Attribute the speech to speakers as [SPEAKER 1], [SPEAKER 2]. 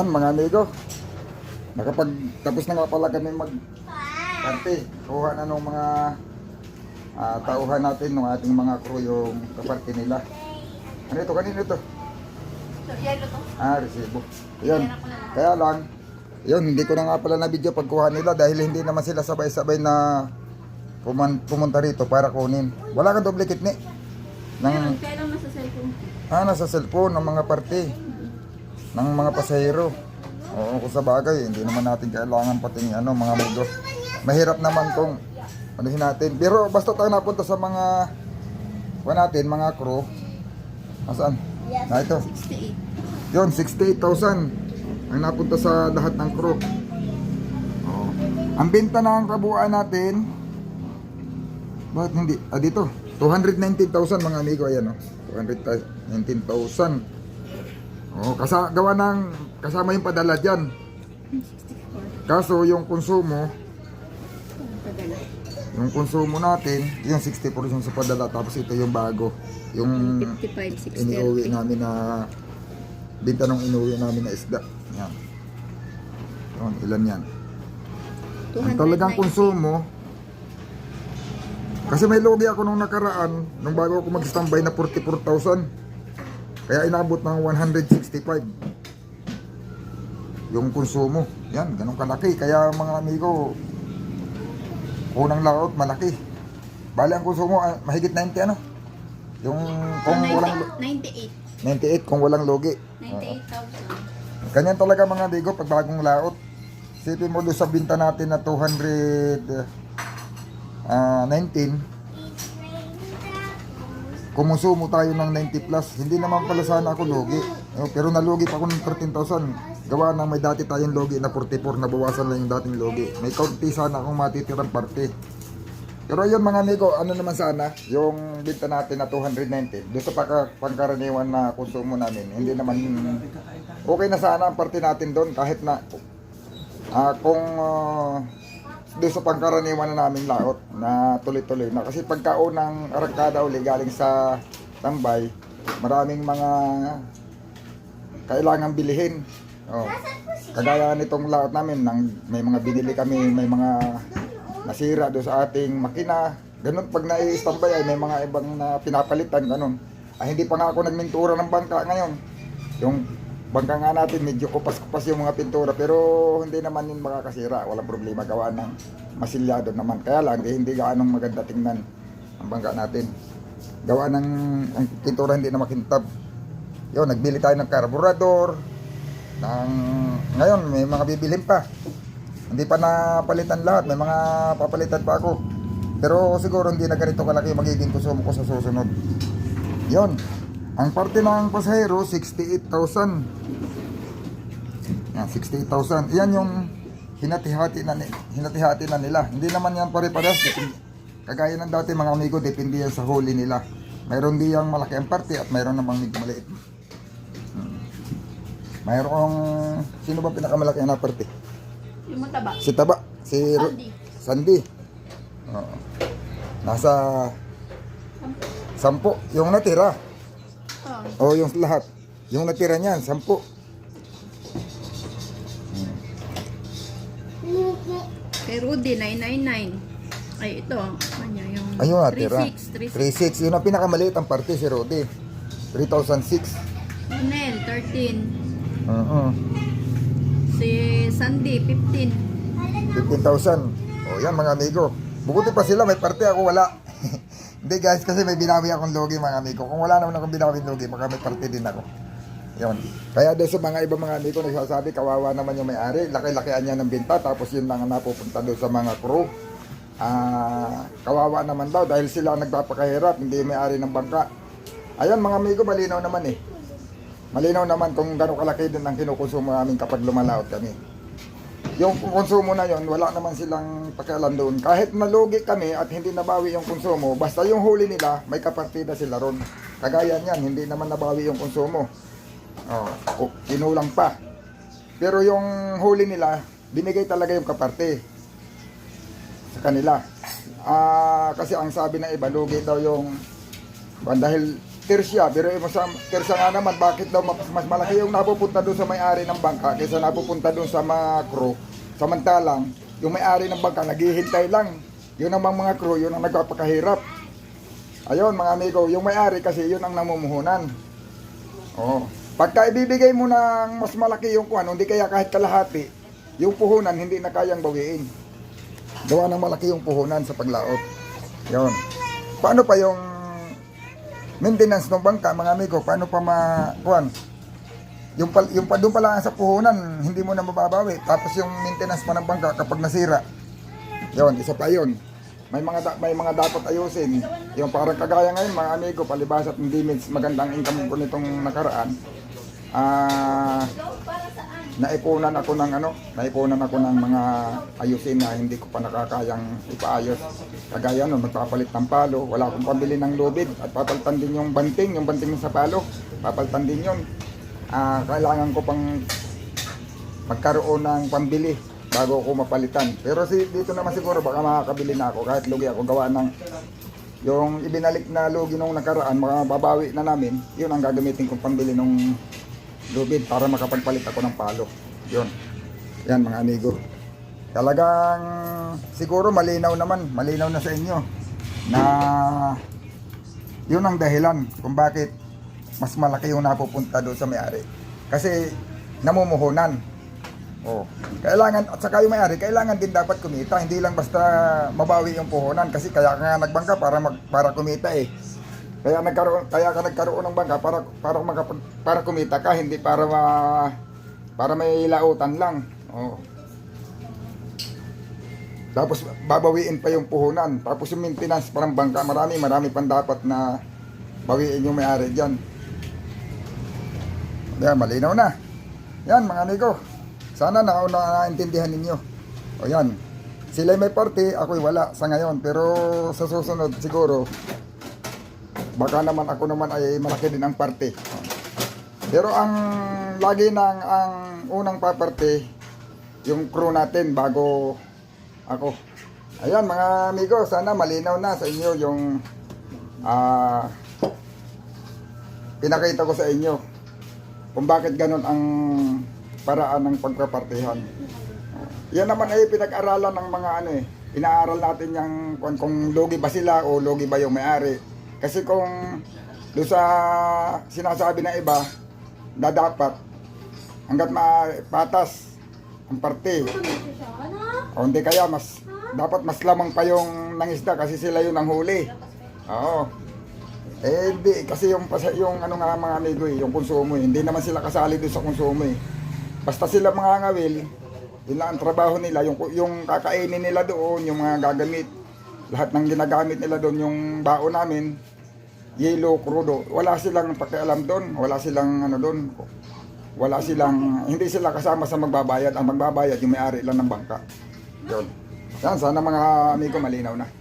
[SPEAKER 1] Yan mga amigo. Nakapag tapos na nga pala kami mag party. Kuha na nung mga ah, tauhan natin ng ating mga crew yung kaparte nila. Ano ito? Kanino ito?
[SPEAKER 2] So, yelo to.
[SPEAKER 1] Ah, resibo. Yan. Kaya lang, yun, hindi ko na nga pala na video pagkuha nila dahil hindi naman sila sabay-sabay na puman- pumunta rito para kunin. Wala kang duplicate ni.
[SPEAKER 2] Meron,
[SPEAKER 1] Ng,
[SPEAKER 2] kaya lang nasa cellphone.
[SPEAKER 1] ah, nasa cellphone ng mga parte. Ng mga pasahero. Oo, kung sa bagay, hindi naman natin kailangan pati ano, mga mundo. Mahirap naman kung anuhin natin. Pero basta tayo napunta sa mga kuha natin, mga crew. Nasaan? Na ito.
[SPEAKER 2] 68.
[SPEAKER 1] Yun, 68,000 ang napunta sa lahat ng crew. Oh. Ang benta ng kabuuan natin, bakit hindi? Ah, dito. 219,000 mga amigo, ayan o. 219,000. Oh, kasa, gawa ng, kasama yung padala dyan.
[SPEAKER 2] 64.
[SPEAKER 1] Kaso yung konsumo, yung konsumo natin, yung 60% sa padala, tapos ito yung bago. Yung
[SPEAKER 2] 55, 60.
[SPEAKER 1] iniuwi namin na binta ng inuwi namin na isda. Yan. Yun, ilan yan? Ang talagang konsumo, kasi may logi ako nung nakaraan, nung bago ako mag-standby na 44,000. Kaya inabot ng 165. Yung konsumo. Yan, ganun kalaki. Kaya mga amigo, unang layout, malaki. Bali ang konsumo, ah, mahigit 90 ano? Yung kung walang
[SPEAKER 2] 98.
[SPEAKER 1] 98 kung walang logi.
[SPEAKER 2] 98,000.
[SPEAKER 1] Ganyan talaga mga bigo pag bagong laot. Sipin mo doon sa binta natin na 200 ah, 19 kumusumo tayo ng 90 plus. Hindi naman pala sana ako logi. Eh, Pero nalugi pa ako ng 13,000. Gawa ng may dati tayong logi na 44, nabawasan lang yung dating logi. May kaunti sana akong matitirang parte. Pero yun mga amigo, ano naman sana, yung binta natin na 290, doon sa pagka, pangkaraniwan na konsumo namin, hindi naman, okay na sana ang parte natin doon kahit na, ah kung uh, doon sa pangkaraniwan na namin laot na tuloy-tuloy na. Kasi pagka unang arangkada uli galing sa tambay, maraming mga kailangan bilihin. Oh. Kagaya nitong laot namin, nang may mga binili kami, may mga nasira doon sa ating makina. Ganun pag nai-standby ay may mga ibang na pinapalitan, ganun. Ay hindi pa nga ako nagmintura ng bangka ngayon. Yung bangka nga natin medyo kupas-kupas yung mga pintura pero hindi naman yun makakasira. Walang problema gawa ng masilyado naman. Kaya lang eh, hindi gaanong maganda tingnan ang bangka natin. Gawa ng ang pintura hindi na makintab. Yun, nagbili tayo ng carburetor. Ng, ngayon, may mga bibilhin pa. Hindi pa napalitan lahat. May mga papalitan pa ako. Pero siguro hindi na ganito kalaki magiging konsumo ko sa susunod. Yon. Ang parte ng pasahero, 68,000. Yan, 68,000. Yan yung hinati-hati na, hinati-hati na nila. Hindi naman yan pare-parehas. Kagaya ng dati mga amigo, depende yan sa huli nila. Mayroon di yung malaki ang parte at mayroon namang maliit. Hmm. Mayroong, sino ba pinakamalaki na parte?
[SPEAKER 2] Yung mataba.
[SPEAKER 1] Si Taba, si
[SPEAKER 2] Sandy.
[SPEAKER 1] Sandy. Oo. Nasa sampu. Yung natira.
[SPEAKER 2] Oh.
[SPEAKER 1] Yung lahat. Yung natira niyan, sampu.
[SPEAKER 2] Kay Rudy, 999. Ay, ito. Kanya, yung
[SPEAKER 1] Ayun natira.
[SPEAKER 2] 36.
[SPEAKER 1] 3.6. Yun ang pinakamaliit ang parte si Rodi. 3,006.
[SPEAKER 2] Nel, 13.
[SPEAKER 1] Oo.
[SPEAKER 2] Si Sandy, 15.
[SPEAKER 1] 15,000. O yan mga amigo. Bukuti pa sila, may parte ako wala. Hindi guys, kasi may binawi akong logi mga amigo. Kung wala naman akong binawi logi, baka may parte din ako. Yun. Kaya doon sa mga ibang mga amigo nagsasabi, kawawa naman yung may-ari. Laki-lakian niya ng binta, tapos yun lang ang napupunta doon sa mga crew. Ah, kawawa naman daw dahil sila ang nagpapakahirap, hindi may-ari ng bangka. Ayun mga amigo, malinaw naman eh. Malinaw naman kung gano'ng kalaki din ang kinukonsumo namin kapag lumalaot kami. Yung konsumo na yon wala naman silang pakialam doon. Kahit nalugi kami at hindi nabawi yung konsumo, basta yung huli nila, may kapartida sila ron. Kagaya niyan, hindi naman nabawi yung konsumo. Oh, kinulang pa. Pero yung huli nila, binigay talaga yung kaparte sa kanila. Ah, kasi ang sabi ng iba, lugi daw yung dahil Tersya, pero mo sa Tersya nga naman, bakit daw mas malaki yung napupunta doon sa may-ari ng bangka kaysa napupunta doon sa mga crew. Samantalang, yung may-ari ng bangka, naghihintay lang. Yun ang mga crew, yun ang nagpapakahirap. Ayun, mga amigo, yung may-ari kasi yun ang namumuhunan. Oo. Pagka ibibigay mo ng mas malaki yung kuhan, hindi kaya kahit kalahati, yung puhunan hindi na kayang bawiin. Gawa ng malaki yung puhunan sa paglaot. Yun. Paano pa yung maintenance ng bangka, mga amigo? Paano pa ma... Kuhan? Yung, pal, yung doon pala sa puhunan, hindi mo na mababawi. Tapos yung maintenance pa ng bangka kapag nasira. Yun, isa pa yun. May mga may mga dapat ayusin. Yung parang kagaya ngayon mga amigo, palibas at mix magandang income ko nitong nakaraan. Ah, naipunan ako ng ano, naipunan ako ng mga ayusin na hindi ko pa nakakayang ipaayos. Kagaya nun, magpapalit ng palo, wala akong pambili ng lubid at papalitan din yung banting, yung banting sa palo, papalitan din yun. Ah, kailangan ko pang magkaroon ng pambili bago ako mapalitan. Pero si dito naman siguro baka makakabili na ako kahit lugi ako gawa ng yung ibinalik na lugi nung nakaraan, makababawi na namin, yun ang gagamitin kong pambili nung lubid para makapagpalit ako ng palo. Yun. Yan mga amigo. Talagang siguro malinaw naman, malinaw na sa inyo na yun ang dahilan kung bakit mas malaki yung napupunta doon sa may-ari. Kasi namumuhunan. Oh, kailangan at saka yung may-ari, kailangan din dapat kumita, hindi lang basta mabawi yung puhunan kasi kaya ka nga nagbangka para mag, para kumita eh. Kaya nagkaroon kaya ka nagkaroon ng bangka para para makapag, para kumita ka, hindi para ma, para may lautan lang. Oh. Tapos babawiin pa yung puhunan. Tapos yung maintenance parang bangka, marami marami pang dapat na bawiin yung may-ari diyan. Yan, malinaw na. Yan mga amigo. Sana na naintindihan ninyo. O yan. Sila may parte, ako'y wala sa ngayon. Pero sa susunod siguro, baka naman ako naman ay malaki din ang parte. Pero ang lagi nang ang unang paparte, yung crew natin bago ako. Ayan mga amigo, sana malinaw na sa inyo yung ah pinakita ko sa inyo kung bakit ganun ang paraan ng pagpapartihan. Yan naman ay pinag-aralan ng mga ano eh. Inaaral natin yung kung, kung logi ba sila o logi ba yung may-ari. Kasi kung doon sa sinasabi ng iba na dapat hanggat mapatas ang parte. O hindi kaya mas dapat mas lamang pa yung nangisda kasi sila yung nanghuli. Oo. Eh hindi kasi yung yung ano nga mga amigo eh, yung konsumo eh. Hindi naman sila kasali doon sa konsumo eh. Basta sila mga ngawil, yun lang ang trabaho nila, yung yung kakainin nila doon, yung mga gagamit, lahat ng ginagamit nila doon, yung baon namin, yellow, crudo, wala silang pakialam doon, wala silang ano doon, wala silang, hindi sila kasama sa magbabayad, ang magbabayad yung may-ari lang ng bangka. Yun. Yan, sana mga amigo malinaw na.